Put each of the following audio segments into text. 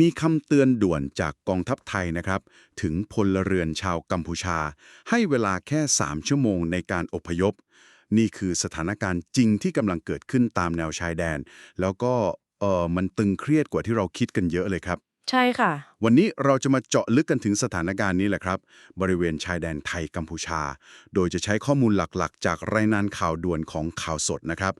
มีคำเตือนด่วนจากกองทัพไทยนะครับ ถึงพลเรือนชาวกัมพูชา ให้เวลาแค่ 3 ชั่วโมงในการอพยพ นี่คือสถานการณ์จริงที่กำลังเกิดขึ้นตามแนวชายแดน แล้วก็เออมันตึงเครียดกว่าที่เราคิดกันเยอะเลยครับ ใช่ค่ะ วันนี้เราจะมาเจาะลึกกันถึงสถานการณ์นี้แหละครับ บริเวณชายแดนไทยกัมพูชา โดยจะใช้ข้อมูลหลักๆ จากรายงานข่าวด่วนของข่าวสดนะครับ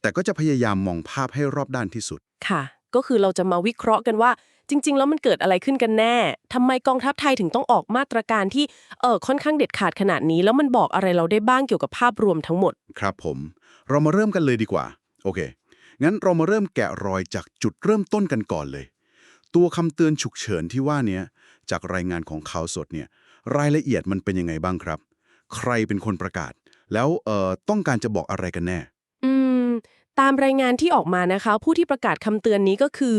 แต่ก็จะพยายามมองภาพให้รอบด้านที่สุดค่ะ ก็คือเราจะมาวิเคราะห์กันว่า จริง ๆ แล้วมันเกิดอะไรขึ้นกันแน่ทำไมกองทัพไทยถึงต้องออกมาตรการที่เออค่อนข้างเด็ดขาดขนาดนี้ แล้วมันบอกอะไรเราได้บ้างเกี่ยวกับภาพรวมทั้งหมด ครับผม เรามาเริ่มกันเลยดีกว่า โอเค งั้นเรามาเริ่มแกะรอยจากจุดเริ่มต้นกันก่อนเลย ตัวคำเตือนฉุกเฉินที่ว่าเนี้ยจากรายงานของข่าวสดเนี่ย รายละเอียดมันเป็นยังไงบ้างครับ ใครเป็นคนประกาศ แล้วเอ่อต้องการจะบอกอะไรกันแน่ อืม ตามรายงานที่ออกมานะคะ ผู้ที่ประกาศคำเตือนนี้ก็คือ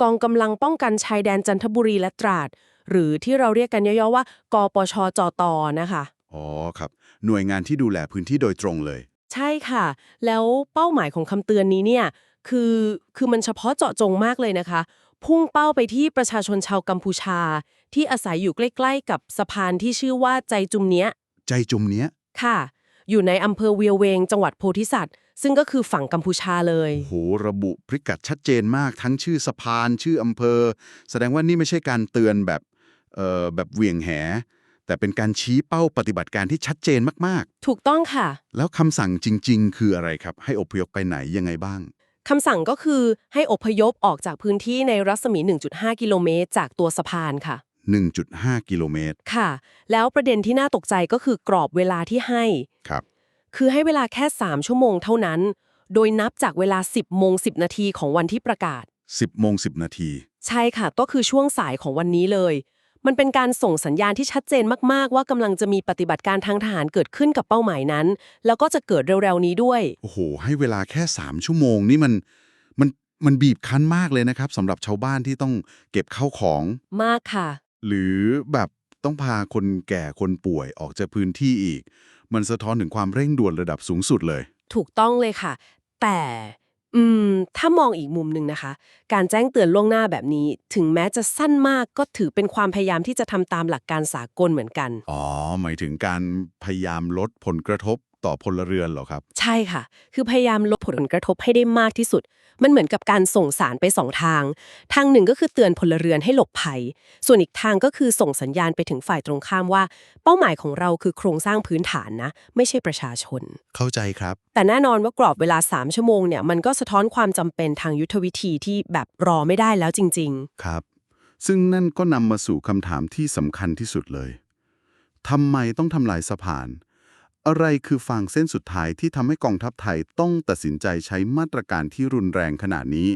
กองกำลังป้องกันชายแดนจันทบุรีและตราด หรือที่เราเรียกกันย่อๆว่า กปชจตนะคะอ๋อครับ หน่วยงานที่ดูแลพื้นที่โดยตรงเลย ใช่ค่ะ แล้วเป้าหมายของคำเตือนนี้เนี่ยคือคือมันเฉพาะเจาะจงมากเลยนะคะ พุ่งเป้าไปที่ประชาชนชาวกัมพูชา ที่อาศัยอยู่ใกล้ๆ กับสะพานที่ชื่อว่าใจจุมเนี้ย ใจจุมเนี้ยค่ะ อยู่ในอำเภอเวียวเวง จังหวัดโพธิสัตว์ ซึ่งก็คือฝั่งกัมพูชาเลยโหระบุพิกัดชัดเจนมากทั้งชื่อสะพานชื่ออำเภอ แสดงว่านี่ไม่ใช่การเตือนแบบเอ่อแบบเหวี่ยงแห แต่เป็นการชี้เป้าปฏิบัติการที่ชัดเจนมากถูกต้องค่ะ ๆ แล้วคำสั่งจริง ๆ คืออะไรครับ ให้อพยพไปไหนยังไงบ้าง คำสั่งก็คือให้อพยพออกจากพื้นที่ในรัศมี 1.5 กิโลเมตรจากตัวสะพานค่ะ 1.5 กิโลเมตรค่ะ แล้วประเด็นที่น่าตกใจก็คือกรอบเวลาที่ให้ ครับ คือให้เวลาแค่ 3 ชั่วโมงเท่านั้น โดยนับจากเวลา 10โมง10 นาทีของวันที่ประกาศ 10โมง10 นาที ใช่ค่ะ ก็คือช่วงสายของวันนี้เลย มันเป็นการส่งสัญญาณที่ชัดเจนมาก ๆ ว่ากำลังจะมีปฏิบัติการทางทหารเกิดขึ้นกับเป้าหมายนั้น แล้วก็จะเกิดเร็วๆนี้ด้วย โอ้โห ให้เวลาแค่ 3 ชั่วโมงนี่มันมันมันบีบคั้นมากเลยนะครับสำหรับชาวบ้านที่ต้องเก็บข้าวของ มากค่ะ หรือแบบต้องพาคนแก่คนป่วยออกจากพื้นที่อีก มันสะท้อนถึงความเร่งด่วนระดับสูงสุดเลย ถูกต้องเลยค่ะ แต่อืมถ้ามองอีกมุมหนึ่งนะคะ การแจ้งเตือนล่วงหน้าแบบนี้ ถึงแม้จะสั้นมากก็ถือเป็นความพยายามที่จะทำตามหลักการสากลเหมือนกัน อ๋อ หมายถึงการพยายามลดผลกระทบ ต่อพลเรือนเหรอครับ ใช่ค่ะ คือพยายามลดผลกระทบให้ได้มากที่สุด มันเหมือนกับการส่งสารไปสองทาง ทางหนึ่งก็คือเตือนพลเรือนให้หลบภัย ส่วนอีกทางก็คือส่งสัญญาณไปถึงฝ่ายตรงข้ามว่า เป้าหมายของเราคือโครงสร้างพื้นฐานนะ ไม่ใช่ประชาชน เข้าใจครับ แต่แน่นอนว่ากรอบเวลา 3 ชั่วโมงเนี่ยมันก็สะท้อนความจำเป็นทางยุทธวิธีที่แบบรอไม่ได้แล้วจริงครับ ซึ่งนั่นก็นำมาสู่คำถามที่สำคัญที่สุดเลยทำไมต้องทำลายสะพาน อะไรคือฟางเส้นสุดท้ายที่ทำให้กองทัพไทยต้องตัดสินใจใช้มาตรการที่รุนแรงขนาดนี้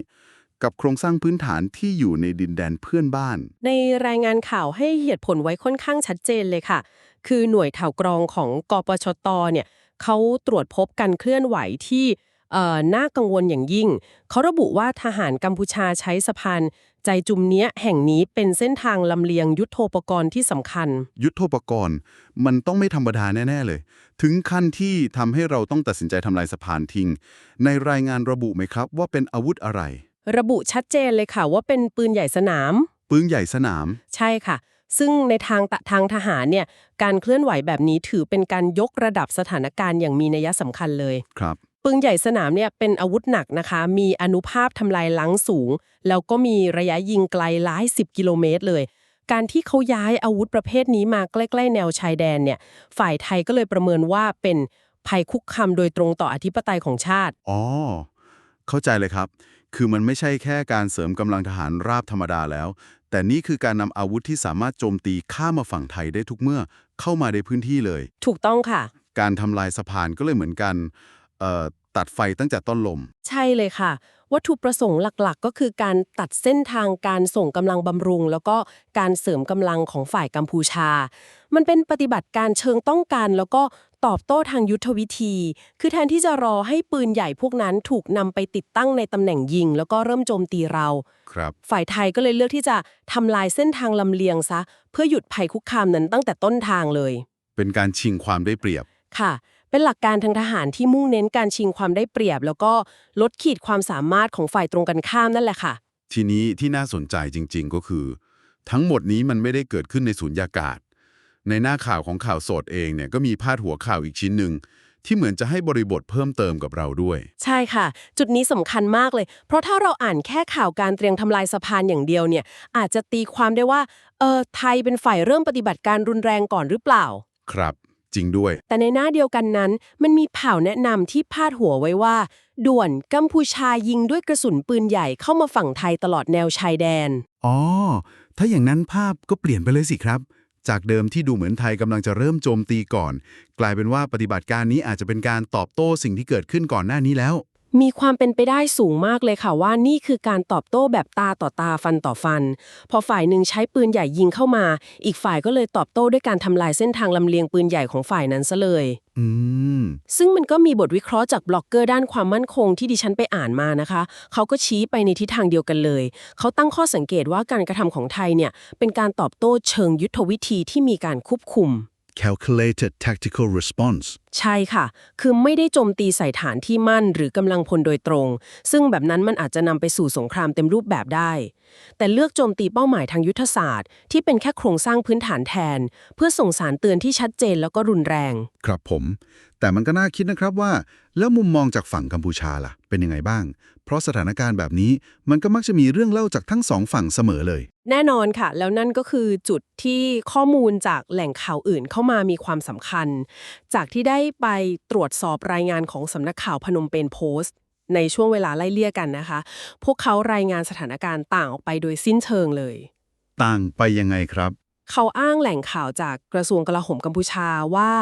กับโครงสร้างพื้นฐานที่อยู่ในดินแดนเพื่อนบ้าน ในรายงานข่าวให้เหตุผลไว้ค่อนข้างชัดเจนเลยค่ะ คือหน่วยข่าวกรองของกปชตเนี่ยเขาตรวจพบการเคลื่อนไหวที่น่ากังวลอย่างยิ่ง เขาระบุว่าทหารกัมพูชาใช้สะพาน ใจจุมเนี้ยแห่งนี้เป็นเส้นทางลำเลียงยุทโธปกรณ์ที่สำคัญ ยุทโธปกรณ์มันต้องไม่ธรรมดาแน่ ๆ เลย ถึงขั้นที่ทำให้เราต้องตัดสินใจทำลายสะพานทิ้ง ในรายงานระบุไหมครับ ว่าเป็นอาวุธอะไร ระบุชัดเจนเลยค่ะว่าเป็นปืนใหญ่สนาม ปืนใหญ่สนาม ใช่ค่ะ ซึ่งในทางตะทางทหารเนี่ยการเคลื่อนไหวแบบนี้ถือเป็นการยกระดับสถานการณ์อย่างมีนัยสำคัญเลย ครับ ปืนใหญ่สนามเนี่ยเป็นอาวุธหนักนะคะ มีอนุภาพทำลายล้างสูง แล้วก็มีระยะยิงไกลหลาย 10 กิโลเมตรเลย การที่เขาย้ายอาวุธประเภทนี้มาใกล้ๆ แนวชายแดนเนี่ย ฝ่ายไทยก็เลยประเมินว่าเป็นภัยคุกคามโดยตรงต่ออธิปไตยของชาติ อ๋อ เข้าใจเลยครับ คือมันไม่ใช่แค่การเสริมกำลังทหารราบธรรมดาแล้ว แต่นี่คือการนำอาวุธที่สามารถโจมตีข้ามมาฝั่งไทยได้ทุกเมื่อเข้ามาในพื้นที่เลย ถูกต้องค่ะ การทำลายสะพานก็เลยเหมือนกันเอ่อ ตัดไฟตั้งแต่ต้นลม ใช่เลยค่ะ วัตถุประสงค์หลักๆ ก็คือการตัดเส้นทางการส่งกำลังบำรุง แล้วก็การเสริมกำลังของฝ่ายกัมพูชา มันเป็นปฏิบัติการเชิงต้องการ แล้วก็ตอบโต้ทางยุทธวิธี คือแทนที่จะรอให้ปืนใหญ่พวกนั้นถูกนำไปติดตั้งในตำแหน่งยิง แล้วก็เริ่มโจมตีเรา ครับ ฝ่ายไทยก็เลยเลือกที่จะทำลายเส้นทางลำเลียงซะ เพื่อหยุดภัยคุกคามนั้นตั้งแต่ต้นทางเลย เป็นการชิงความได้เปรียบ ค่ะ เป็นหลักการทางทหารที่มุ่งเน้นการชิงความได้เปรียบ แล้วก็ลดขีดความสามารถของฝ่ายตรงกันข้ามนั่นแหละค่ะ ทีนี้ที่น่าสนใจจริง ๆ ก็คือ ทั้งหมดนี้มันไม่ได้เกิดขึ้นในสุญญากาศ ในหน้าข่าวของข่าวสดเองเนี่ยก็มีพาดหัวข่าวอีกชิ้นหนึ่งที่เหมือนจะให้บริบทเพิ่มเติมกับเราด้วย ใช่ค่ะ จุดนี้สำคัญมากเลย เพราะถ้าเราอ่านแค่ข่าวการเตรียมทำลายสะพานอย่างเดียวเนี่ย อาจจะตีความได้ว่าเออไทยเป็นฝ่ายเริ่มปฏิบัติการรุนแรงก่อนหรือเปล่า ครับ จริงด้วย แต่ในหน้าเดียวกันนั้น มันมีข่าวแนะนำที่พาดหัวไว้ว่า ด่วนกัมพูชายิงด้วยกระสุนปืนใหญ่เข้ามาฝั่งไทยตลอดแนวชายแดน อ๋อ ถ้าอย่างนั้นภาพก็เปลี่ยนไปเลยสิครับ จากเดิมที่ดูเหมือนไทยกำลังจะเริ่มโจมตีก่อน กลายเป็นว่าปฏิบัติการนี้อาจจะเป็นการตอบโต้สิ่งที่เกิดขึ้นก่อนหน้านี้แล้ว มีความเป็นไปได้สูงมากเลยค่ะว่านี่คือการตอบโต้แบบตาต่อตาฟันต่อฟัน พอฝ่ายหนึ่งใช้ปืนใหญ่ยิงเข้ามา อีกฝ่ายก็เลยตอบโต้ด้วยการทำลายเส้นทางลำเลียงปืนใหญ่ของฝ่ายนั้นซะเลยอืมซึ่งมันก็มีบทวิเคราะห์จากบล็อกเกอร์ด้านความมั่นคงที่ดิฉันไปอ่านมานะคะ เขาก็ชี้ไปในทิศทางเดียวกันเลย เขาตั้งข้อสังเกตว่าการกระทำของไทยเนี่ยเป็นการตอบโต้เชิงยุทธวิธีที่มีการควบคุม calculated tactical response ใช่ค่ะ คือไม่ได้โจมตีใส่ฐานที่มั่นหรือกำลังพลโดยตรง ซึ่งแบบนั้นมันอาจจะนำไปสู่สงครามเต็มรูปแบบได้ แต่เลือกโจมตีเป้าหมายทางยุทธศาสตร์ ที่เป็นแค่โครงสร้างพื้นฐานแทน เพื่อส่งสารเตือนที่ชัดเจนแล้วก็รุนแรง ครับผม แต่มันก็น่าคิดนะครับว่า แล้วมุมมองจากฝั่งกัมพูชาล่ะ เป็นยังไงบ้าง เพราะสถานการณ์แบบนี้มันก็มักจะมีเรื่องเล่าจากทั้งสองฝั่งเสมอเลย แน่นอนค่ะ แล้วนั่นก็คือจุดที่ข้อมูลจากแหล่งข่าวอื่นเข้ามามีความสำคัญ จากที่ได้ไปตรวจสอบรายงานของสำนักข่าวพนมเปญโพสต์ในช่วงเวลาไล่เลี่ยกันนะคะ พวกเขารายงานสถานการณ์ต่างออกไปโดยสิ้นเชิงเลย ต่างไปยังไงครับ เขาอ้างแหล่งข่าวจากกระทรวงกลาโหมกัมพูชาว่า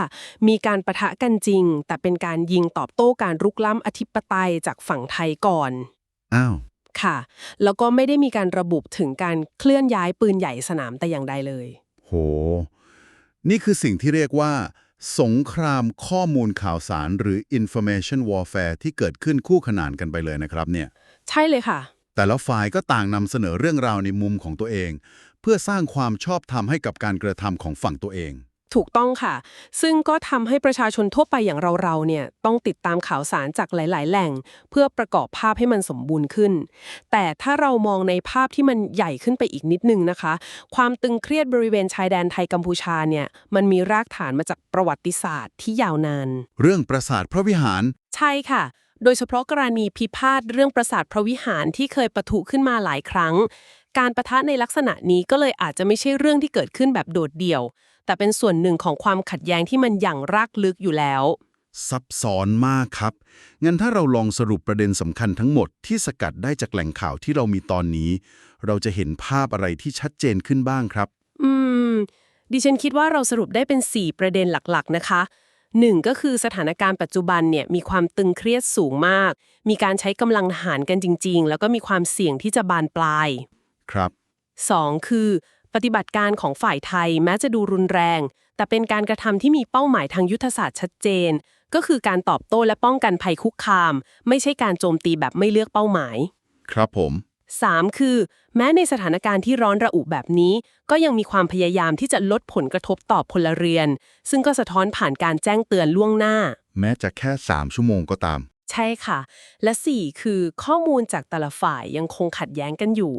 มีการประทะกันจริง แต่เป็นการยิงตอบโต้การรุกล้ำอธิปไตยจากฝั่งไทยก่อน อ้าว ค่ะ แล้วก็ไม่ได้มีการระบุถึงการเคลื่อนย้ายปืนใหญ่สนามแต่อย่างใดเลย โห นี่คือสิ่งที่เรียกว่า สงครามข้อมูลข่าวสารหรือ information warfare ที่เกิดขึ้นคู่ขนานกันไปเลยนะครับเนี่ย ใช่เลยค่ะ แต่ละฝ่ายก็ต่างนำเสนอเรื่องราวในมุมของตัวเอง เพื่อสร้างความชอบธรรมให้กับการกระทำของฝั่งตัวเอง ถูกต้องค่ะ ซึ่งก็ทำให้ประชาชนทั่วไปอย่างเราๆเนี่ยต้องติดตามข่าวสารจากหลาย ๆ แหล่ง เพื่อประกอบภาพให้มันสมบูรณ์ขึ้น แต่ถ้าเรามองในภาพที่มันใหญ่ขึ้นไปอีกนิดนึงนะคะ ความตึงเครียดบริเวณชายแดนไทยกัมพูชาเนี่ยมันมีรากฐานมาจากประวัติศาสตร์ที่ยาวนาน เรื่องปราสาทพระวิหาร ใช่ค่ะโดยเฉพาะกรณีพิพาทเรื่องปราสาทพระวิหารที่เคยปะทุขึ้นมาหลายครั้ง การประทะในลักษณะนี้ก็เลยอาจจะไม่ใช่เรื่องที่เกิดขึ้นแบบโดดเดี่ยว แต่เป็นส่วนหนึ่งของความขัดแย้งที่มันอย่างรากลึกอยู่แล้ว ซับซ้อนมากครับ งั้นถ้าเราลองสรุปประเด็นสำคัญทั้งหมดที่สกัดได้จากแหล่งข่าวที่เรามีตอนนี้ เราจะเห็นภาพอะไรที่ชัดเจนขึ้นบ้างครับ อืม ดิฉันคิดว่าเราสรุปได้เป็น 4 ประเด็นหลักๆ นะคะหนึ่งก็คือสถานการณ์ปัจจุบันเนี่ยมีความตึงเครียดสูงมาก มีการใช้กำลังทหารกันจริง ๆ แล้วก็มีความเสี่ยงที่จะบานปลาย ครับ 2. คือ ปฏิบัติการของฝ่ายไทยแม้จะดูรุนแรง แต่เป็นการกระทำที่มีเป้าหมายทางยุทธศาสตร์ชัดเจน ก็คือการตอบโต้และป้องกันภัยคุกคาม ไม่ใช่การโจมตีแบบไม่เลือกเป้าหมาย ครับผม 3. คือ แม้ในสถานการณ์ที่ร้อนระอุแบบนี้ ก็ยังมีความพยายามที่จะลดผลกระทบต่อพลเรือน ซึ่งก็สะท้อนผ่านการแจ้งเตือนล่วงหน้า แม้จะแค่ 3 ชั่วโมงก็ตาม ใช่ค่ะ และ 4 คือข้อมูลจากแต่ละฝ่ายยังคงขัดแย้งกันอยู่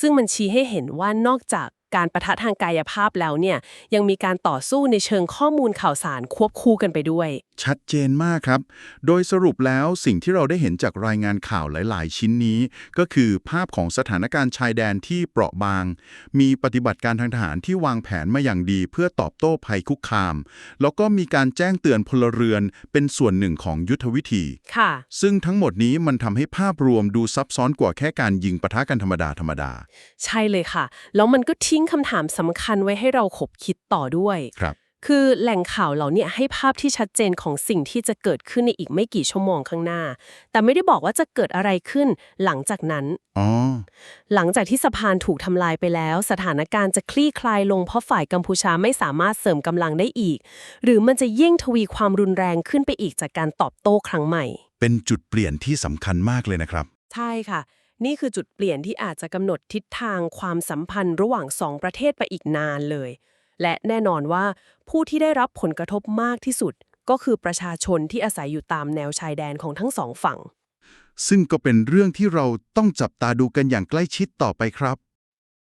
ซึ่งมันชี้ให้เห็นว่านอกจาก การประทะทางกายภาพแล้วเนี่ยยังมีการต่อสู้ในเชิงข้อมูลข่าวสารควบคู่กันไปด้วย ชัดเจนมากครับ โดยสรุปแล้วสิ่งที่เราได้เห็นจากรายงานข่าวหลาย ๆ ชิ้นนี้ ก็คือภาพของสถานการณ์ชายแดนที่เปราะบาง มีปฏิบัติการทางทหารที่วางแผนมาอย่างดี เพื่อตอบโต้ภัยคุกคาม แล้วก็มีการแจ้งเตือนพลเรือนเป็นส่วนหนึ่งของยุทธวิธีค่ะ ซึ่งทั้งหมดนี้มันทำให้ภาพรวมดูซับซ้อนกว่าแค่การยิงปะทะกันธรรมดาธรรมดา ใช่เลยค่ะ แล้วมันก็ทิ้งคำถามสำคัญไว้ให้เราขบคิดต่อด้วย ครับ คือแหล่งข่าวเหล่านี้ให้ภาพที่ชัดเจนของสิ่งที่จะเกิดขึ้นในอีกไม่กี่ชั่วโมงข้างหน้า แต่ไม่ได้บอกว่าจะเกิดอะไรขึ้นหลังจากนั้น อ๋อ หลังจากที่สะพานถูกทำลายไปแล้ว สถานการณ์จะคลี่คลายลงเพราะฝ่ายกัมพูชาไม่สามารถเสริมกำลังได้อีก หรือมันจะยิ่งทวีความรุนแรงขึ้นไปอีกจากการตอบโต้ครั้งใหม่ เป็นจุดเปลี่ยนที่สำคัญมากเลยนะครับ ใช่ค่ะ นี่คือจุดเปลี่ยนที่อาจจะกำหนดทิศทางความสัมพันธ์ระหว่างสองประเทศไปอีกนานเลย และแน่นอนว่าผู้ที่ได้รับผลกระทบมากที่สุด ก็คือประชาชนที่อาศัยอยู่ตามแนวชายแดนของทั้งสองฝั่ง ซึ่งก็เป็นเรื่องที่เราต้องจับตาดูกันอย่างใกล้ชิดต่อไปครับ